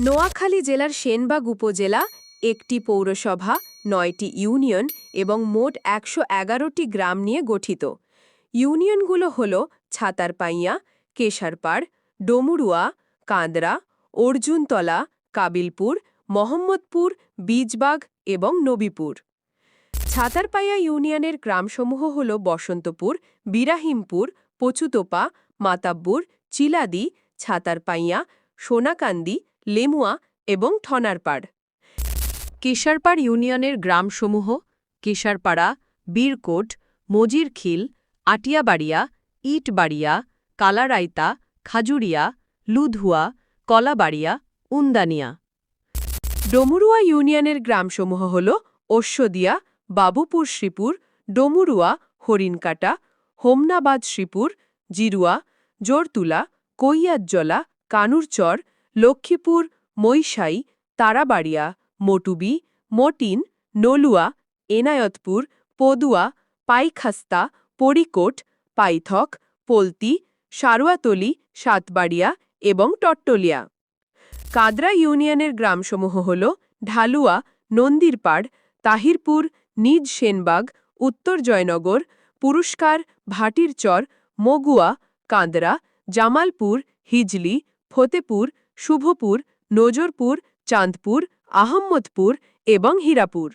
নোয়াখালী জেলার সেনবাগ উপজেলা, একটি পৌরসভা, নয়টি ইউনিয়ন এবং মোট একশো এগারোটি গ্রাম নিয়ে গঠিত। ইউনিয়নগুলো হল ছাতারপাইয়া, কেশারপাড়, ডমুরুয়া, কাঁদরা, অর্জুনতলা, কাবিলপুর, মোহাম্মদপুর, বীজবাগ এবং নবীপুর। ছাতারপাইয়া ইউনিয়নের গ্রামসমূহ হল বসন্তপুর, বিরাহিমপুর, পচুতোপা, মাতাব্বুর, চিলাদি, ছাতারপাইয়া, সোনাকান্দি লেমুয়া এবং ঠনারপাড় কেশারপাড় ইউনিয়নের গ্রামসমূহ কেশারপাড়া, বীরকোট, মজিরখিল, আটিয়াবাড়িয়া, ইটবাড়িয়া, কালারাইতা, খাজুরিয়া, লুধুয়া, কলাবাড়িয়া, উন্দানিয়া। ডমুরুয়া ইউনিয়নের গ্রামসমূহ হল অশ্বদিয়া বাবুপুর শ্রীপুর, ডমুরুয়া, হরিণকাটা, হোমনাবাদ শ্রীপুর, জিরুয়া, জোরতুলা, কৈয়াজ্জলা, কানুরচর লক্ষ্মীপুর, মৈশাই, তারাবাড়িয়া, মটুবি মটিন নলুয়া, এনায়তপুর, পদুয়া, পাইখাস্তা, পরিকোট, পাইথক, পলতি, সারুয়াতলি, সাতবাড়িয়া এবং টট্টলিয়া। কাদরা ইউনিয়নের গ্রামসমূহ হল ঢালুয়া, নন্দীরপাড়, তাহিরপুর, নিজ সেনবাগ, উত্তর জয়নগর, পুরস্কার, ভাটিরচর, মগুয়া, কাঁদরা, জামালপুর, হিজলি, ফতেপুর শুভপুর, নজরপুর, চাঁদপুর, আহম্মদপুর এবং হীরাপুর।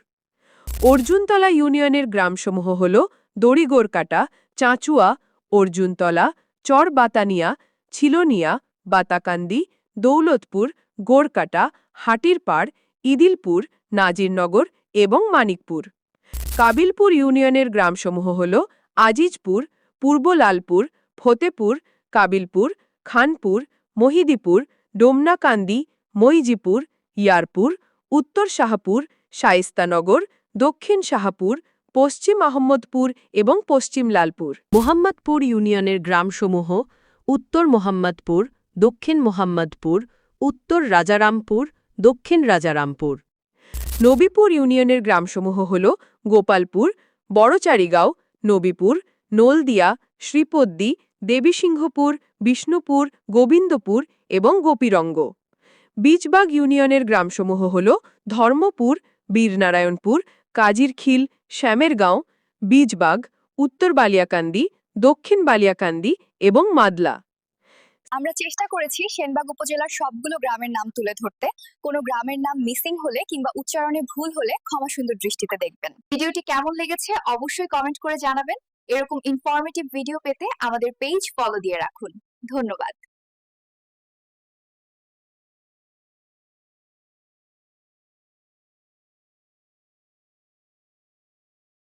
অর্জুনতলা ইউনিয়নের গ্রামসমূহ হল দড়িগোরকাটা, চাঁচুয়া, অর্জুনতলা, চরবাতানিয়া, ছিলনিয়া, বাতাকান্দি, দৌলতপুর, গোরকাটা, হাটিরপাড়, ইদিলপুর, নাজিরনগর এবং মানিকপুর। কাবিলপুর ইউনিয়নের গ্রামসমূহ হল আজিজপুর, পূর্বলালপুর, ফতেপুর, কাবিলপুর, খানপুর, মহিদিপুর ডোমনাকান্দি মইজিপুর ইয়ারপুর, উত্তর শাহপুর শায়েস্তানগর দক্ষিণ শাহপুর, পশ্চিম আহম্মদপুর এবং পশ্চিম লালপুর। মোহাম্মদপুর ইউনিয়নের গ্রামসমূহ উত্তর মোহাম্মদপুর, দক্ষিণ মোহাম্মদপুর, উত্তর রাজারামপুর, দক্ষিণ রাজারামপুর। নবীপুর ইউনিয়নের গ্রামসমূহ হল গোপালপুর, বড়চারিগাঁও, নবীপুর, নলদিয়া, শ্রীপদ্দি দেবীসিংহপুর, বিষ্ণুপুর, গোবিন্দপুর এবং গোপীরঙ্গ। বীজবাগ ইউনিয়নের গ্রামসমূহ হল ধর্মপুর, বীরনারায়ণপুর, কাজিরখিল, শ্যামেরগাঁও, বীজবাগ, উত্তর বালিয়াকান্দি, দক্ষিণ বালিয়াকান্দি এবং মাদলা। আমরা চেষ্টা করেছি সেনবাগ উপজেলার সবগুলো গ্রামের নাম তুলে ধরতে। কোনো গ্রামের নাম মিসিং হলে কিংবা উচ্চারণে ভুল হলে ক্ষমা সুন্দর দৃষ্টিতে দেখবেন। ভিডিওটি কেমন লেগেছে অবশ্যই কমেন্ট করে জানাবেন। এরকম ইনফরমেটিভ ভিডিও পেতে আমাদের পেজ ফলো দিয়ে রাখুন। ধন্যবাদ।